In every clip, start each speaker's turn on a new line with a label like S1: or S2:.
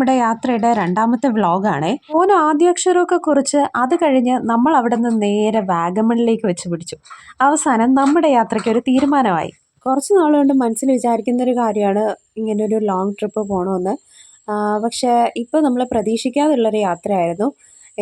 S1: നമ്മുടെ യാത്രയുടെ രണ്ടാമത്തെ വ്ളോഗാണേ മോന് ആദ്യാക്ഷരമൊക്കെ കുറിച്ച് അത് കഴിഞ്ഞ് നമ്മൾ അവിടെ നിന്ന് നേരെ വാഗമണിലേക്ക് വെച്ച് പിടിച്ചു. അവസാനം നമ്മുടെ യാത്രയ്ക്ക് ഒരു തീരുമാനമായി. കുറച്ച് നാളുകൊണ്ട് മനസ്സിൽ വിചാരിക്കുന്ന ഒരു കാര്യമാണ് ഇങ്ങനെ ഒരു ലോങ് ട്രിപ്പ് പോകണമെന്ന് പക്ഷേ ഇപ്പോൾ നമ്മൾ പ്രതീക്ഷിക്കാതുള്ളൊരു യാത്രയായിരുന്നു.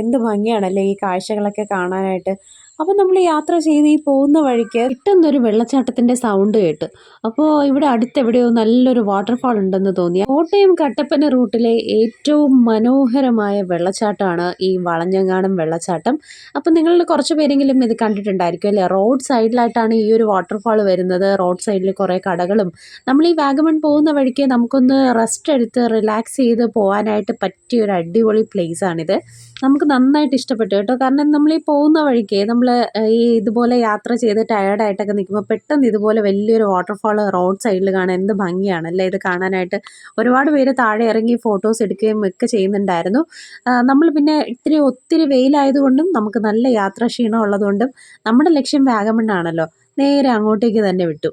S1: എന്ത് ഭംഗിയാണല്ലേ ഈ കാഴ്ചകളൊക്കെ കാണാനായിട്ട്. അപ്പോൾ നമ്മൾ യാത്ര ചെയ്ത് ഈ പോകുന്ന വഴിക്ക് കിട്ടുന്നൊരു വെള്ളച്ചാട്ടത്തിന്റെ സൗണ്ട് കേട്ട്. അപ്പോൾ ഇവിടെ അടുത്തെവിടെയോ നല്ലൊരു വാട്ടർഫാൾ ഉണ്ടെന്ന് തോന്നി കോട്ടയം കട്ടപ്പന റൂട്ടിലെ ഏറ്റവും മനോഹരമായ വെള്ളച്ചാട്ടമാണ് ഈ വളഞ്ഞങ്ങാനം വെള്ളച്ചാട്ടം. അപ്പോൾ നിങ്ങൾ കുറച്ച് പേരെങ്കിലും ഇത് കണ്ടിട്ടുണ്ടായിരിക്കും അല്ലേ? റോഡ് സൈഡിലായിട്ടാണ് ഈ ഒരു വാട്ടർഫാൾ വരുന്നത്. റോഡ് സൈഡിൽ കുറേ കടകളും. നമ്മൾ ഈ വാഗമൺ പോകുന്ന വഴിക്ക് നമുക്കൊന്ന് റെസ്റ്റ് എടുത്ത് റിലാക്സ് ചെയ്ത് പോകാനായിട്ട് പറ്റിയ ഒരു അടിപൊളി ആണിത്. നമുക്ക് നന്നായിട്ട് ഇഷ്ടപ്പെട്ടു കേട്ടോ. കാരണം നമ്മൾ ഈ പോകുന്ന വഴിക്ക് നമ്മൾ ഈ ഇതുപോലെ യാത്ര ചെയ്ത് ടയേർഡായിട്ടൊക്കെ നിൽക്കുമ്പോൾ പെട്ടെന്ന് ഇതുപോലെ വലിയൊരു വാട്ടർഫാൾ റോഡ് സൈഡിൽ കാണാൻ എന്ത് ഭംഗിയാണല്ലേ ഇത് കാണാനായിട്ട് ഒരുപാട് പേര് താഴെ ഇറങ്ങി ഫോട്ടോസ് എടുക്കുകയും ഒക്കെ ചെയ്യുന്നുണ്ടായിരുന്നു. നമ്മൾ പിന്നെ ഇത്തിരി ഒത്തിരി വെയിലായതുകൊണ്ടും നമുക്ക് നല്ല യാത്രാക്ഷീണം ഉള്ളതുകൊണ്ടും നമ്മുടെ ലക്ഷ്യം വാഗമണ്ണാണല്ലോ. നേരെ അങ്ങോട്ടേക്ക് തന്നെ വിട്ടു.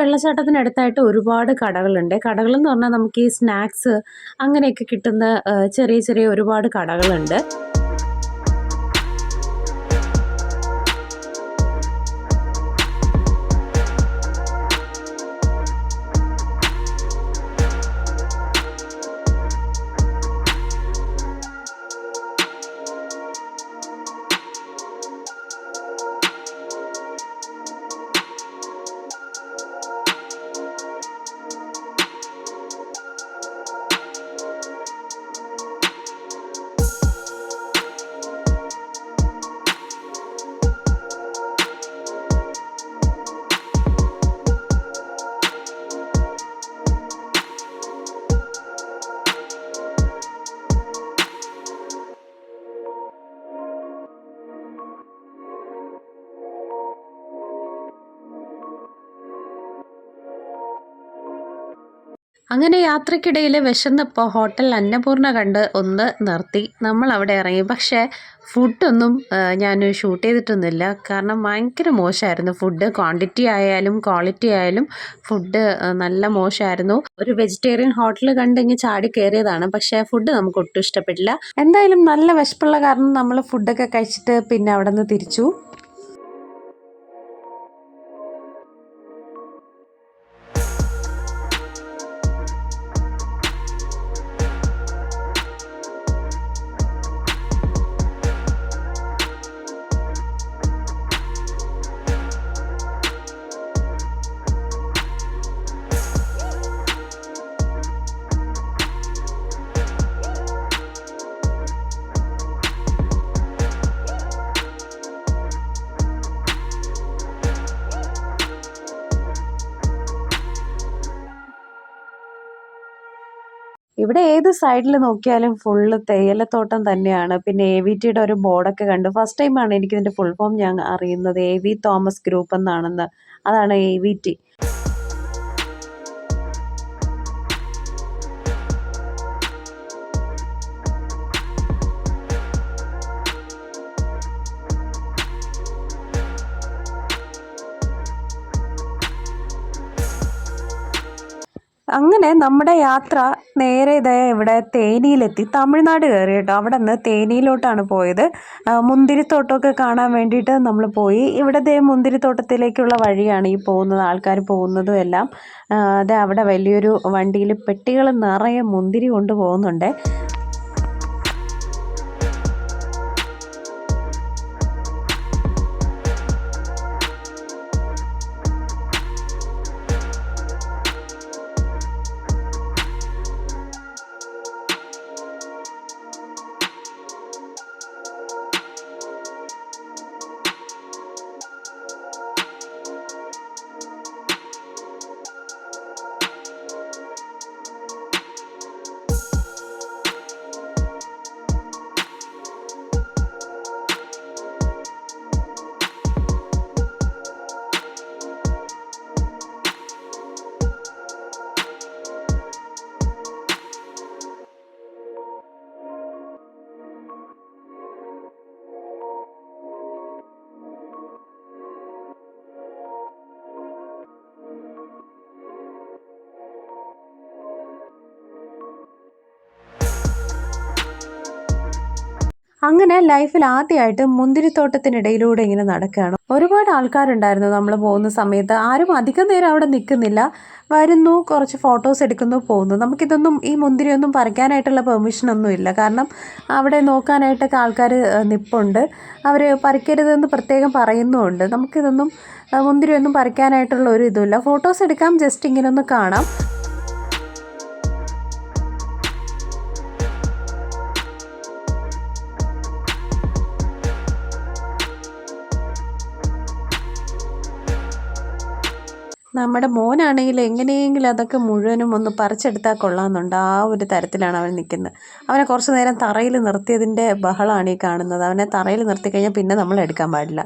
S1: വെള്ളച്ചാട്ടത്തിനടുത്തായിട്ട് ഒരുപാട് കടകളുണ്ട്. കടകളെന്ന് പറഞ്ഞാൽ നമുക്ക് ഈ സ്നാക്സ് അങ്ങനെയൊക്കെ കിട്ടുന്ന ചെറിയ ചെറിയ ഒരുപാട് കടകളുണ്ട്. അങ്ങനെ യാത്രക്കിടയിൽ വിശന്നപ്പോൾ ഹോട്ടൽ അന്നപൂർണ കണ്ട് ഒന്ന് നിർത്തി. നമ്മൾ അവിടെ ഇറങ്ങി. പക്ഷേ ഫുഡൊന്നും ഞാൻ ഷൂട്ട് ചെയ്തിട്ടൊന്നുമില്ല. കാരണം ഭയങ്കര മോശമായിരുന്നു. ഫുഡ് ക്വാണ്ടിറ്റി ആയാലും ക്വാളിറ്റി ആയാലും ഫുഡ് നല്ല മോശമായിരുന്നു. ഒരു വെജിറ്റേറിയൻ ഹോട്ടൽ കണ്ട് ഇങ്ങനെ ചാടി കയറിയതാണ് പക്ഷേ ഫുഡ് നമുക്ക് ഒട്ടും ഇഷ്ടപ്പെട്ടില്ല. എന്തായാലും നല്ല വിശപ്പുള്ള കാരണം നമ്മൾ ഫുഡൊക്കെ കഴിച്ചിട്ട് പിന്നെ അവിടെ നിന്ന് തിരിച്ചു. ഇവിടെ ഏത് സൈഡിൽ നോക്കിയാലും ഫുള്ള് തേയിലത്തോട്ടം തന്നെയാണ്. പിന്നെ എ വി ടിയുടെ ഒരു ബോർഡൊക്കെ കണ്ടു. ഫസ്റ്റ് ടൈമാണ് ഇതിന്റെ ഫുൾ ഫോം ഞാൻ അറിയുന്നത്. എ വി തോമസ് ഗ്രൂപ്പ് എന്നാണെന്ന്. അതാണ് എ വി ടി അങ്ങനെ നമ്മുടെ യാത്ര നേരെ ഇതേ ഇവിടെ തേനിയിലെത്തി. തമിഴ്നാട് കയറി കേട്ടോ. അവിടെ നിന്ന് തേനിയിലോട്ടാണ് പോയത്. മുന്തിരിത്തോട്ടമൊക്കെ കാണാൻ വേണ്ടിയിട്ട് നമ്മൾ പോയി. ഇവിടെ ദേ മുന്തിരിത്തോട്ടത്തിലേക്കുള്ള വഴിയാണ് ഈ പോകുന്നത് ആൾക്കാർ പോകുന്നതും എല്ലാം. അതെ അവിടെ വലിയൊരു വണ്ടിയിൽ പെട്ടികൾ നിറയെ മുന്തിരി കൊണ്ട് അങ്ങനെ ലൈഫിൽ ആദ്യമായിട്ട് മുന്തിരിത്തോട്ടത്തിനിടയിലൂടെ ഇങ്ങനെ നടക്കുകയാണ്. ഒരുപാട് ആൾക്കാരുണ്ടായിരുന്നു നമ്മൾ പോകുന്ന സമയത്ത്. ആരും അധികം നേരം അവിടെ നിൽക്കുന്നില്ല. വരുന്നു കുറച്ച് ഫോട്ടോസ് എടുക്കുന്നു പോകുന്നു. നമുക്കിതൊന്നും ഈ മുന്തിരിയൊന്നും പറിക്കാനായിട്ടുള്ള പെർമിഷൻ ഒന്നും ഇല്ല. കാരണം അവിടെ നോക്കാനായിട്ടൊക്കെ ആൾക്കാർ നിപ്പുണ്ട്. അവർ പറിക്കരുതെന്ന് പ്രത്യേകം പറയുന്നുമുണ്ട്. നമുക്കിതൊന്നും മുന്തിരിയൊന്നും പറിക്കാനായിട്ടുള്ള ഒരു ഇതുമില്ല. ഫോട്ടോസ് എടുക്കാം ജസ്റ്റ് ഇങ്ങനെ ഒന്ന് കാണാം. നമ്മുടെ മോനാണെങ്കിൽ എങ്ങനെയെങ്കിലും അതൊക്കെ മുഴുവനും ഒന്ന് പറിച്ചെടുത്താൽ കൊള്ളാമെന്നുണ്ട്. ആ ഒരു തരത്തിലാണ് അവൻ നിൽക്കുന്നത്. അവനെ കുറച്ച് നേരം തറയിൽ നിർത്തിയതിന്റെ ബഹളമാണ് ഈ കാണുന്നത്. അവനെ തറയിൽ നിർത്തി കഴിഞ്ഞാൽ പിന്നെ നമ്മൾ എടുക്കാൻ പാടില്ല.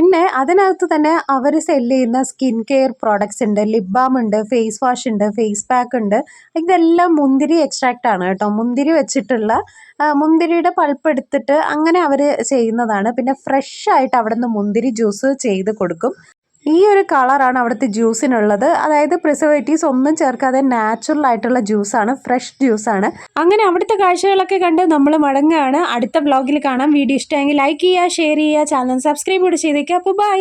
S1: പിന്നെ അതിനകത്ത് തന്നെ അവർ സെല്ല് ചെയ്യുന്ന സ്കിൻ കെയർ പ്രോഡക്ട്സ് ഉണ്ട്. ലിപ് ബാം ഉണ്ട് ഫേസ് വാഷ് ഉണ്ട് ഫേസ് പാക്ക് ഉണ്ട്. ഇതെല്ലാം മുന്തിരി എക്സ്ട്രാക്റ്റ് ആണ് കേട്ടോ. മുന്തിരി വെച്ചിട്ടുള്ള മുന്തിരിയുടെ പൾപ്പ് എടുത്തിട്ട് അങ്ങനെ അവർ ചെയ്യുന്നതാണ്. പിന്നെ ഫ്രഷ് ആയിട്ട് അവിടെ നിന്ന് മുന്തിരി ജ്യൂസ് ചെയ്ത് കൊടുക്കും. ഈ ഒരു കളറാണ് അവിടുത്തെ ജ്യൂസിനുള്ളത്. അതായത് പ്രിസർവേറ്റീവ്സ് ഒന്നും ചേർക്കാതെ നാച്ചുറൽ ആയിട്ടുള്ള ജ്യൂസാണ് ഫ്രഷ് ജ്യൂസാണ്. അങ്ങനെ അവിടുത്തെ കാഴ്ചകളൊക്കെ കണ്ട് നമ്മൾ മടങ്ങുകയാണ് അടുത്ത ബ്ലോഗിൽ കാണാം. വീഡിയോ ഇഷ്ടമെങ്കിൽ ലൈക്ക് ചെയ്യുക ഷെയർ ചെയ്യുക ചാനൽ സബ്സ്ക്രൈബ് കൂടി ചെയ്തേക്കുക അപ്പോൾ ബൈ.